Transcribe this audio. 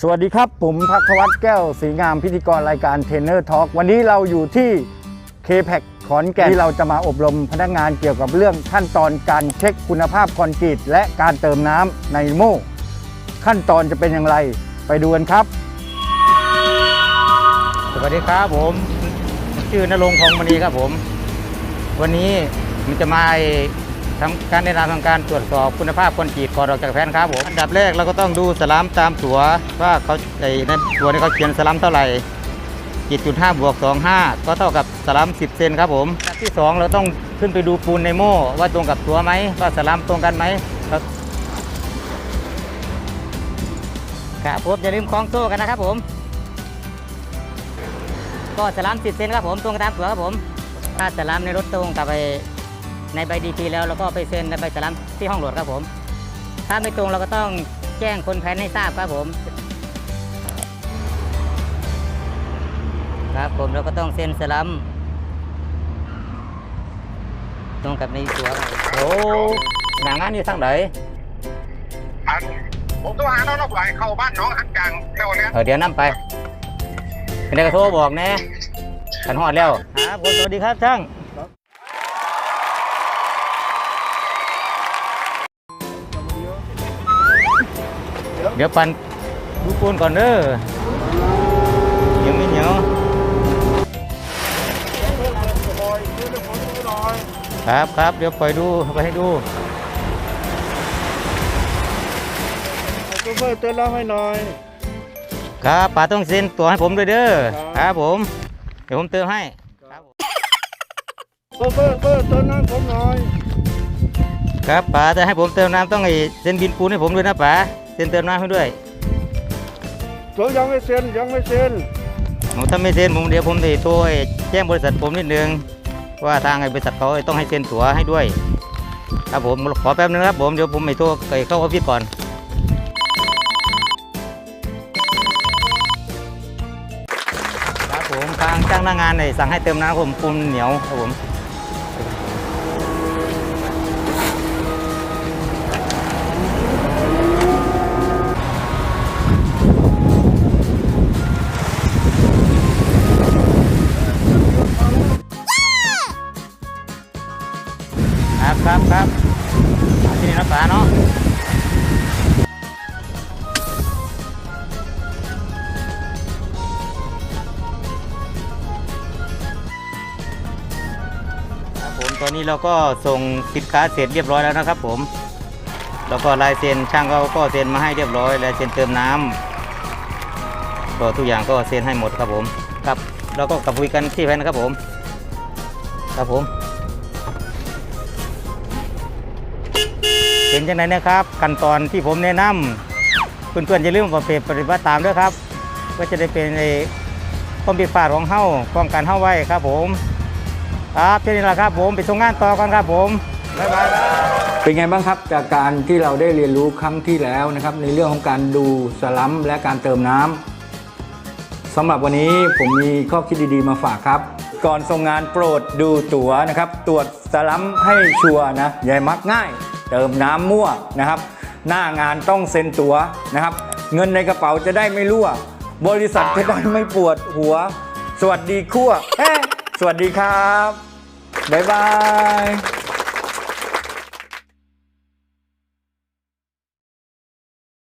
สวัสดีครับผมพักวัฒน์แก้วศรีงามพิธีกรรายการเทรนเนอร์ทอ l k วันนี้เราอยู่ที่ k p a c ขอนแก่นที่เราจะมาอบรมพนักงานเกี่ยวกับเรื่องขั้นตอนการเช็คคุณภาพคอนกรีตและการเติมน้ำในโม่ ขั้นตอนจะเป็นอย่างไรไปดูกันครับ สวัสดีครับผม ชื่อนรงค์ทองมณีครับผม วันนี้มันจะมา ทำการแนะนำทางการตรวจสอบคุณภาพคนกรีตก่อนออกจากแผ่นครับผมอันดับแรกเราก็ต้องดูสลัมตามตัวว่าเขาไอ้ในตัวนี้เขาเขียนสลัมเท่าไหร่7.5บวก25ก็เท่ากับสลัม10เซนครับผมอันที่2เราต้องขึ้นไปดูปูนในโม่ว่าตรงกับตัวไหมว่าสลัมตรงกันไหมครับครับผมอย่าลืมคล้องโซ่กันนะครับผม ก็สลาม10เซนครับผมตรงตามตัวครับผมถ้าสลามในรถตรงกับไป ในใบดีทีแล้วเราก็ไปเซ็นในใบสลามที่ห้องโหลดครับผม ถ้าไม่ตรงเราก็ต้องแจ้งคนแพ้ให้ทราบครับผม ครับผมเราก็ต้องเซ็นสลัมตรงกับในตัวครับโอ้หนังงานอยู่ทางไหนอันผมต้องหาน้องนกไหลเข้าบ้านน้องอันกลางเร็วเนี้ยเออเดี๋ยวนั่ไปเป็นไงก็โทรบอกแน่ขันหอดแล้วครับผมสวัสดีครับช่าง เดี๋ยวปั่นลูกปูนก่อนเด้อยังไม่เหนียวครับครับเดี๋ยวปล่อยดูไปให้ดูซูเปอร์เตือนเราให้หน่อยครับป๋าต้องเซ็นตัวให้ผมด้วยเด้อครับครับผม เดี๋ยวผมเติมให้ครับผมซูเปอร์เปอร์เตือนน้ำผมหน่อยครับป๋าจะให้ผมเติมน้ำต้องไอ้เซ็นบินปูนให้ผมด้วยนะป๋า เซ็นเติมน้ำให้ด้วยผมยังไม่เซ็นยังไม่เซ็นผมถ้าไม่เซ็นผมเดี๋ยวผมจะโทรไอ้แจ้งบริษัทผมนิดนึงว่าทางไอ้บริษัทเขาต้องให้เซ็นตั๋วให้ด้วย ครับผมขอแป๊บนึงนะครับผมเดี๋ยวผมไปโทรไอ้เข้าออฟฟิศก่อนครับผมทางจ้างหน้างานเนี่ยสั่งให้เติมน้ำผมปูนเหนียวครับผม ครับครับที่นี่นะป๋าเนาะครับผมตอนนี้เราก็ส่งสินค้าเสร็จเรียบร้อยแล้วนะครับผม แล้วก็ลายเซ็นช่างเขาก็เซ็นมาให้เรียบร้อยลายเซ็นเติมน้ำก็ทุกอย่างก็เซ็นให้หมดครับผมครับเราก็กลับคุยกันที่แพนนะครับผม ครับผม เป็นยังไงนะครับ ขั้นตอนที่ผมแนะนำเพื่อนๆอย่าลืมประเพปฏิบัติตามด้วยครับก็จะได้เป็นในความผิดพลาดของเฮ้าป้องกันเฮ้าไว้ครับผมครับแค่นี้แหละครับ ผมไปส่งงานต่อกันครับผมบ๊ายบายเป็นไงบ้างครับจากการที่เราได้เรียนรู้ครั้งที่แล้วนะครับ ในเรื่องของการดูสลัมและการเติมน้ำสำหรับวันนี้ผมมีข้อคิดดีๆมาฝากครับ ก่อนส่งงานโปรดดูตั๋วนะครับ ตรวจสลัมให้ชัวร์นะอย่ามักง่าย เติมน้ำมั่วนะครับ หน้างานต้องเซ็นตัวนะครับ เงินในกระเป๋าจะได้ไม่รั่ว บริษัทจะได้ไม่ปวดหัว สวัสดีคั่วสวัสดีครับ บ๊ายบาย